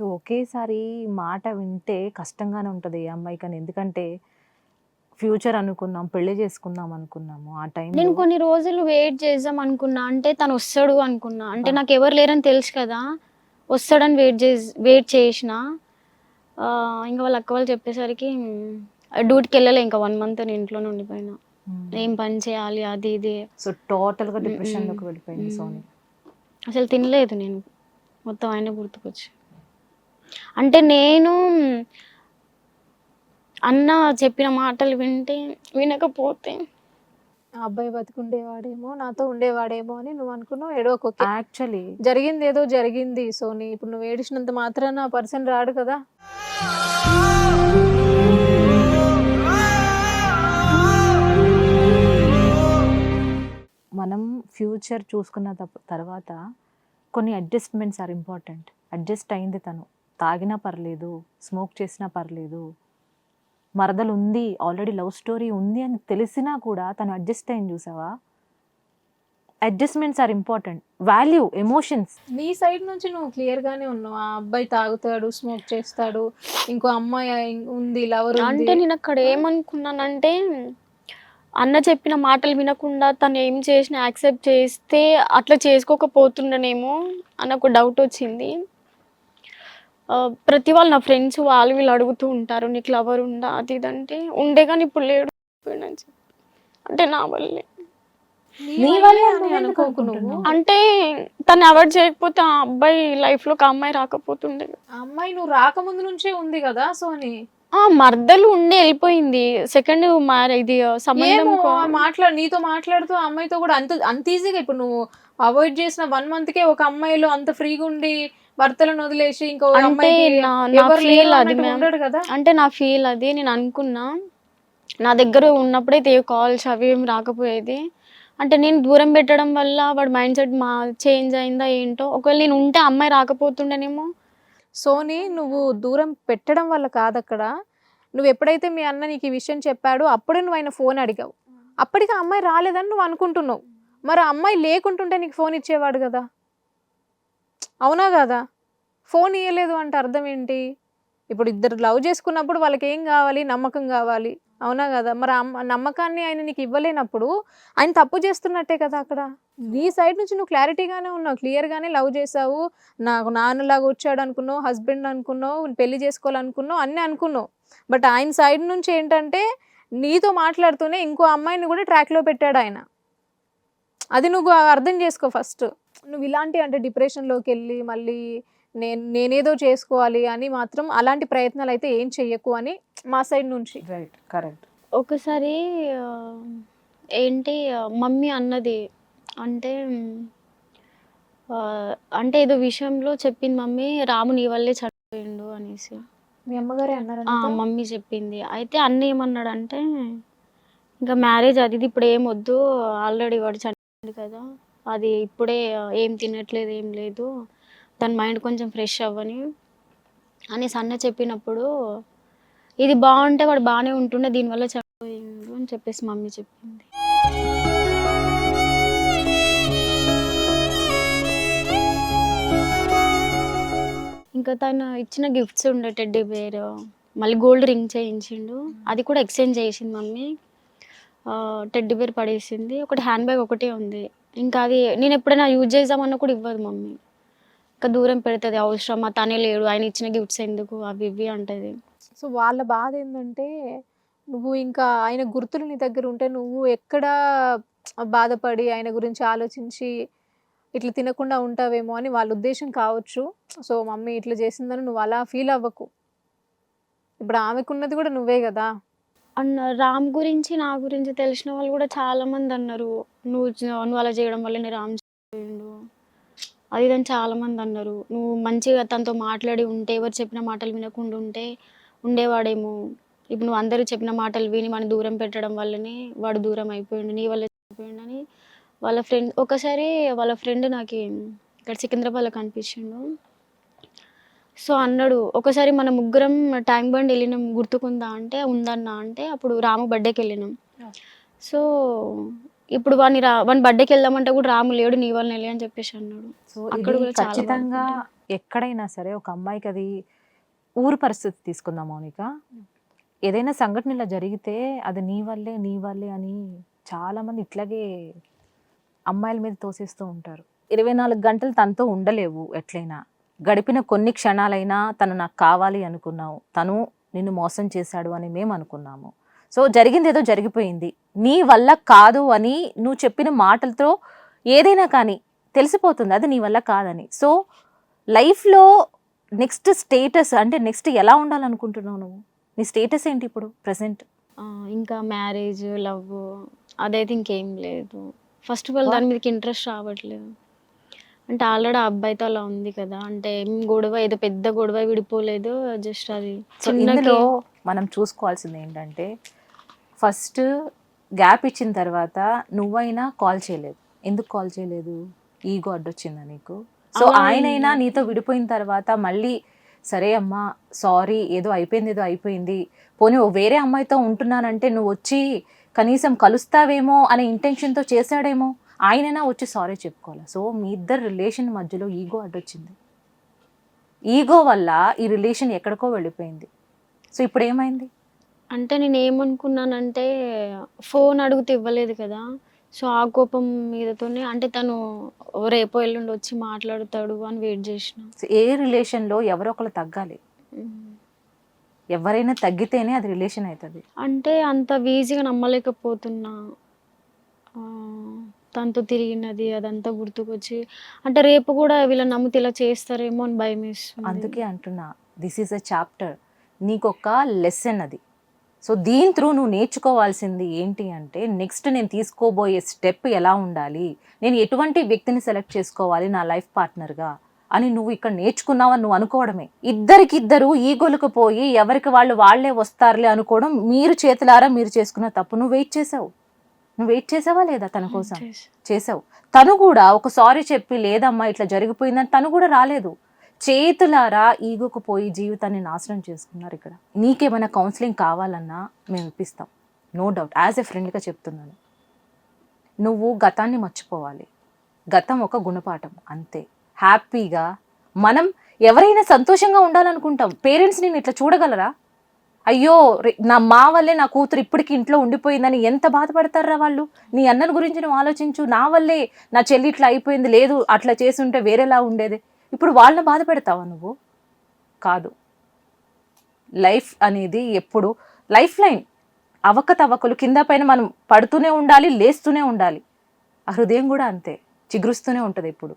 So ఒకేసారి మాట వింటే కష్టంగానే ఉంటుంది ఏ అమ్మాయి కానీ. ఎందుకంటే ఫ్యూచర్ అనుకున్నాం పెళ్ళి చేసుకుందాం అనుకున్నాము ఆ టైం నేను కొన్ని రోజులు వెయిట్ చేద్దాం అనుకున్నా. అంటే తను వస్తాడు అనుకున్నా. అంటే నాకు ఎవరు లేరని తెలుసు కదా. వస్తాడని వెయిట్ చేసి వెయిట్ చేసిన. ఆ, ఇంకా వాళ్ళ అక్క వాళ్ళు చెప్పేసరికి డ్యూటీకి వెళ్ళలే ఇంకా వన్ మంత్ నేను ఇంట్లోనే ఉండిపోయినా. ఏం పని చేయాలి? అది ఇది. సో టోటల్గా డిప్రెషన్. లోకి వెళ్ళిపోయింది. సోని. అసలు తినలేదు నేను. మొత్తం ఆయన గుర్తుకొచ్చి అంటే నేను అన్న చెప్పిన మాటలు వింటే వినకపోతే. ఆ అబ్బాయి బతికుండేవాడేమో నాతో ఉండేవాడేమో అని నువ్వు అనుకున్నావు ఏడోకొకే యాక్చువల్లీ. జరిగింది ఏదో జరిగింది సోని ఇప్పుడు నువ్వు ఏడిచినంత మాత్రాన ఆ పర్సన్ రాడు కదా. మనం ఫ్యూచర్ చూసుకున్న తప్ప- తర్వాత కొన్ని అడ్జస్ట్మెంట్స్ ఆర్ ఇంపార్టెంట్. అడ్జస్ట్ అయింది తను. తాగినా పర్లేదు స్మోక్ చేసినా పర్లేదు మరదలు ఉంది ఆల్రెడీ లవ్ స్టోరీ ఉంది అని తెలిసినా కూడా తను అడ్జస్ట్ అయింది చూసావా? Adjustments are important value emotions నీ సైడ్ నుంచి నువ్వు క్లియర్ గానే ఉన్నావు. ఆ అబ్బాయి తాగుతాడు స్మోక్ చేస్తాడు ఇంకో అమ్మాయి ఉంది లవర్ అంటే నేను అక్కడ ఏమనుకున్నానంటే అన్న చెప్పిన మాటలు వినకుండా తను ఏం చేసినా యాక్సెప్ట్ చేస్తే అట్లా చేసుకోకపోతుండనేమో అని ఒక డౌట్ వచ్చింది. ప్రతి వాళ్ళు నా ఫ్రెండ్స్ వాళ్ళు వీళ్ళు అడుగుతూ ఉంటారు నీకు లవర్ ఉందా? అది ఇది అంటే ఉండే కానీ ఇప్పుడు లేడు. అంటే నా వల్లే. నీ వల్లే అని అనుకోకు నువ్వు? అనుకుంటున్నావు. అంటే తను అవాయిడ్ చేయకపోతే ఆ అబ్బాయి లైఫ్లో ఒక అమ్మాయి రాకపోతుండే అమ్మాయి నువ్వు రాకముందు నుంచే ఉంది కదా సోని? ఆ మర్దలు ఉండి వెళ్ళిపోయింది. సెకండ్ ఇది సంబంధం కో- మాట్లాడు నీతో మాట్లాడుతూ ఆ అమ్మాయితో కూడా అంత అంత ఈజీగా ఇప్పుడు నువ్వు అవాయిడ్ చేసిన వన్ మంత్ కే ఒక అమ్మాయిలో అంత ఫ్రీగా ఉండి భర్తలను వదిలేసి ఇంకో అంటే అమ్మాయి నా ఫీల్ అది మ్యామ్ కదా? అంటే నా ఫీల్ అది నేను అనుకున్నా. నా దగ్గర ఉన్నప్పుడైతే ఏ కాల్స్ అవి ఏమి రాకపోయేది. అంటే నేను దూరం పెట్టడం వల్ల వాడు మైండ్ సెట్ మా చేంజ్ అయిందా ఏంటో. ఒకవేళ నేను ఉంటే అమ్మాయి రాకపోతుండేనేమో. సోని నువ్వు దూరం పెట్టడం వల్ల కాదు అక్కడ నువ్వు ఎప్పుడైతే మీ అన్న నీకు ఈ విషయం చెప్పాడో అప్పుడే నువ్వు ఆయన ఫోన్ అడిగావు. అప్పటికి అమ్మాయి రాలేదని నువ్వు అనుకుంటున్నావు. మరి అమ్మాయి లేకుంటుంటే నీకు ఫోన్ ఇచ్చేవాడు కదా? అవునా కదా? ఫోన్ ఇవ్వలేదు అంటే అర్థం ఏంటి? ఇప్పుడు ఇద్దరు లవ్ చేసుకున్నప్పుడు వాళ్ళకి ఏం కావాలి? నమ్మకం కావాలి. అవునా కదా? మరి అమ్మ- నమ్మకాన్ని ఆయన నీకు ఇవ్వలేనప్పుడు ఆయన తప్పు చేస్తున్నట్టే కదా అక్కడ. నీ సైడ్ నుంచి నువ్వు క్లారిటీగానే ఉన్నావు క్లియర్గానే లవ్ చేసావు నాకు నాన్నలాగా వచ్చాడు అనుకున్నావు హస్బెండ్ అనుకున్నావు పెళ్ళి చేసుకోవాలనుకున్నావు అన్నీ అనుకున్నావు. బట్ ఆయన సైడ్ నుంచి ఏంటంటే నీతో మాట్లాడుతూనే ఇంకో అమ్మాయిని కూడా ట్రాక్లో పెట్టాడు ఆయన. అది నువ్వు అర్థం చేసుకో ఫస్ట్. నువ్వు ఇలాంటి అంటే డిప్రెషన్లోకి వెళ్ళి మళ్ళీ నేను నేనేదో చేసుకోవాలి అని మాత్రం అలాంటి ప్రయత్నాలు అయితే ఏం చెయ్యకు అని మా సైడ్ నుంచి. రైట్ కరెక్ట్ ఒకసారి ఏంటి మమ్మీ అన్నది అంటే అంటే ఏదో విషయంలో చెప్పింది మమ్మీ రాము నీ వల్లే చనిపోయిండు అనేసి. మీ అమ్మగారే అన్నారు ఆ, మమ్మీ చెప్పింది. అయితే అన్న ఏమన్నాడంటే ఇంకా మ్యారేజ్ అది ఇది ఇప్పుడు ఏం వద్దు ఆల్రెడీ వాడు చనిపోయింది కదా అది ఇప్పుడే ఏం తినట్లేదు ఏం లేదు. తన మైండ్ కొంచెం ఫ్రెష్ అవ్వని అని సన్న చెప్పినప్పుడు ఇది బాగుంటే వాడు బాగానే ఉంటుండే దీనివల్ల చనిపోయిండు అని చెప్పేసి మమ్మీ చెప్పింది. ఇంకా తను ఇచ్చిన గిఫ్ట్స్ ఉండే టెడ్డీ బేర్ మళ్ళీ గోల్డ్ రింగ్ చేయించిండు. అది కూడా ఎక్స్చేంజ్ చేసింది మమ్మీ. టెడ్డీ బేర్ పడేసింది. ఒకటి హ్యాండ్ బ్యాగ్ ఒకటే ఉంది. ఇంకా అది నేను ఎప్పుడైనా యూజ్ చేద్దామన్నా కూడా ఇవ్వదు మమ్మీ. ఇంకా దూరం పెడుతుంది అవసరమా? తనే లేడు ఆయన ఇచ్చిన గిఫ్ట్స్ ఎందుకు? అవి ఇవి అంటది. సో వాళ్ళ బాధ ఏంటంటే నువ్వు ఇంకా ఆయన గుర్తులు నీ దగ్గర ఉంటే నువ్వు ఎక్కడ బాధపడి ఆయన గురించి ఆలోచించి ఇట్లా తినకుండా ఉంటావేమో అని వాళ్ళ ఉద్దేశం కావచ్చు. సో మమ్మీ ఇట్లా చేసిందని నువ్వు అలా ఫీల్ అవ్వకు. ఇప్పుడు ఆమెకున్నది కూడా నువ్వే కదా. అన్న రామ్ గురించి నా గురించి తెలిసిన వాళ్ళు కూడా చాలా మంది అన్నారు. నువ్వు నువ్వు అలా చేయడం వల్ల నేను రామ్ చేయండు అది ఇదని చాలా మంది అన్నారు. నువ్వు మంచిగా తనతో మాట్లాడి ఉంటే ఎవరు చెప్పిన మాటలు వినకుండా ఉంటే ఉండేవాడేమో. ఇప్పుడు నువ్వు అందరూ చెప్పిన మాటలు విని మన దూరం పెట్టడం వల్లనే వాడు దూరం అయిపోయిండు. నీ వల్ల అయిపోయిండు అని వాళ్ళ ఫ్రెండ్ ఒకసారి వాళ్ళ ఫ్రెండ్ నాకు ఇక్కడ సికింద్రాబాద్లో కనిపించిండు. సో అన్నాడు ఒకసారి మన ముగ్గురం ట్యాంక్ బండ్ వెళ్ళినాం గుర్తుకుందా అంటే ఉందన్నా అంటే అప్పుడు రాము బర్త్డేకి వెళ్ళినాం. సో ఇప్పుడు వాడిని రా వాని బర్త్డేకి వెళ్దామంటే కూడా రాము లేడు నీ వల్ల వెళ్ళి అని చెప్పేసి అన్నాడు. సో అక్కడ కూడా చాలా ఖచ్చితంగా. ఎక్కడైనా సరే ఒక అమ్మాయికి అది ఊరు పరిస్థితి తీసుకుందాం మౌనిక? ఏదైనా సంఘటన ఇలా జరిగితే అది నీ వల్లే నీ వల్లే అని చాలా మంది ఇట్లాగే అమ్మాయిల మీద తోసేస్తూ ఉంటారు. ఇరవై నాలుగు గంటలు తనతో ఉండలేవు ఎట్లయినా. గడిపిన కొన్ని క్షణాలైనా తను నాకు కావాలి అనుకున్నావు. తను నిన్ను మోసం చేశాడు అని మేము అనుకున్నాము. సో జరిగింది ఏదో జరిగిపోయింది. నీ వల్ల కాదు అని నువ్వు చెప్పిన మాటలతో ఏదైనా కానీ తెలిసిపోతుంది. అది నీ వల్ల కాదని. సో లైఫ్లో నెక్స్ట్ స్టేటస్ అంటే నెక్స్ట్ ఎలా ఉండాలనుకుంటున్నావు నువ్వు? నీ స్టేటస్ ఏంటి ఇప్పుడు? ప్రజెంట్ ఇంకా మ్యారేజ్ లవ్ అదైతే ఇంకేం లేదు. ఫస్ట్ ఆఫ్ ఆల్ దాని మీదకి ఇంట్రెస్ట్ రావట్లేదు. అంటే ఆల్రెడీ ఆ అబ్బాయితో అలా ఉంది కదా. అంటే ఏం గొడవ ఏదో పెద్ద గొడవ విడిపోలేదు జస్ట్ అది సో చిన్నకి ఇందులో మనం చూసుకోవాల్సింది ఏంటంటే ఫస్ట్ గ్యాప్ ఇచ్చిన తర్వాత నువ్వైనా కాల్ చేయలేదు. ఎందుకు కాల్ చేయలేదు? ఈగో అడ్డొచ్చిందా నీకు? సో ఆయనైనా నీతో విడిపోయిన తర్వాత మళ్ళీ సరే అమ్మా సారీ ఏదో అయిపోయింది ఏదో అయిపోయింది. పోనీ ఓ వేరే అమ్మాయితో ఉంటున్నానంటే నువ్వు వచ్చి కనీసం కలుస్తావేమో అనే ఇంటెన్షన్తో చేశాడేమో. ఆయనైనా వచ్చి సారీ చెప్పుకోవాలి? సో మీ ఇద్దరు రిలేషన్ మధ్యలో ఈగో అడ్డొచ్చింది. ఈగో వల్ల ఈ రిలేషన్ ఎక్కడికో వెళ్ళిపోయింది. సో ఇప్పుడు ఏమైంది అంటే నేను ఏమనుకున్నానంటే ఫోన్ అడిగితే ఇవ్వలేదు కదా. సో ఆ కోపం మీదతోనే అంటే తను రేపో ఎల్లుండి వచ్చి మాట్లాడతాడు అని వెయిట్ చేసిన. సో ఏ రిలేషన్లో ఎవరో ఒకరు తగ్గాలి. ఎవరైనా తగ్గితేనే అది రిలేషన్ అవుతుంది. అంటే అంత ఈజీగా నమ్మలేకపోతున్నా. తనతో తిరిగినది అదంతా గుర్తుకొచ్చి అంటే రేపు కూడా వీళ్ళని నమ్మితే ఇలా చేస్తారేమో అని భయం వేస్తుంది. అందుకే అంటున్నా దిస్ ఈస్ అ చాప్టర్ నీకొక లెసన్ అది. సో దీని త్రూ నువ్వు నేర్చుకోవాల్సింది ఏంటి అంటే నెక్స్ట్ నేను తీసుకోబోయే స్టెప్ ఎలా ఉండాలి? నేను ఎటువంటి వ్యక్తిని సెలెక్ట్ చేసుకోవాలి నా లైఫ్ పార్ట్నర్గా అని నువ్వు ఇక్కడ నేర్చుకున్నావని నువ్వు అనుకోవడమే. ఇద్దరికిద్దరు ఈగోలకు పోయి ఎవరికి వాళ్ళు వాళ్ళే వస్తారులే అనుకోవడం మీరు చేతులారా మీరు చేసుకున్న తప్పు నువ్వు వెయిట్ చేసావు. నువ్వు వెయిట్ చేసావా లేదా తన కోసం? చేసా. చేసావు. తను కూడా ఒక సారీ చెప్పి లేదమ్మా ఇట్లా జరిగిపోయిందని తను కూడా రాలేదు. చేతులారా ఈగోకు పోయి జీవితాన్ని నాశనం చేసుకున్నారు ఇక్కడ. నీకేమైనా కౌన్సిలింగ్ కావాలన్నా మేము ఇప్పిస్తాం. నో డౌట్ యాజ్ ఎ ఫ్రెండ్గా చెప్తున్నాను. నువ్వు గతాన్ని మర్చిపోవాలి. గతం ఒక గుణపాఠం అంతే. హ్యాపీగా మనం ఎవరైనా సంతోషంగా ఉండాలనుకుంటాం. పేరెంట్స్ నేను ఇట్లా చూడగలరా? అయ్యో రే- నా మా వల్లే నా కూతురు ఇప్పటికి ఇంట్లో ఉండిపోయిందని ఎంత బాధపడతారా వాళ్ళు? నీ అన్నని గురించి నువ్వు ఆలోచించు. నా వల్లే నా చెల్లి ఇట్లా అయిపోయింది లేదు అట్లా చేసి ఉంటే వేరేలా ఉండేది. ఇప్పుడు వాళ్ళని బాధ పెడతావా నువ్వు? కాదు. లైఫ్ అనేది ఎప్పుడు లైఫ్ లైన్ అవకతవకలు కింద పైన మనం పడుతూనే ఉండాలి లేస్తూనే ఉండాలి. ఆ హృదయం కూడా అంతే చిగురుస్తూనే ఉంటుంది ఇప్పుడు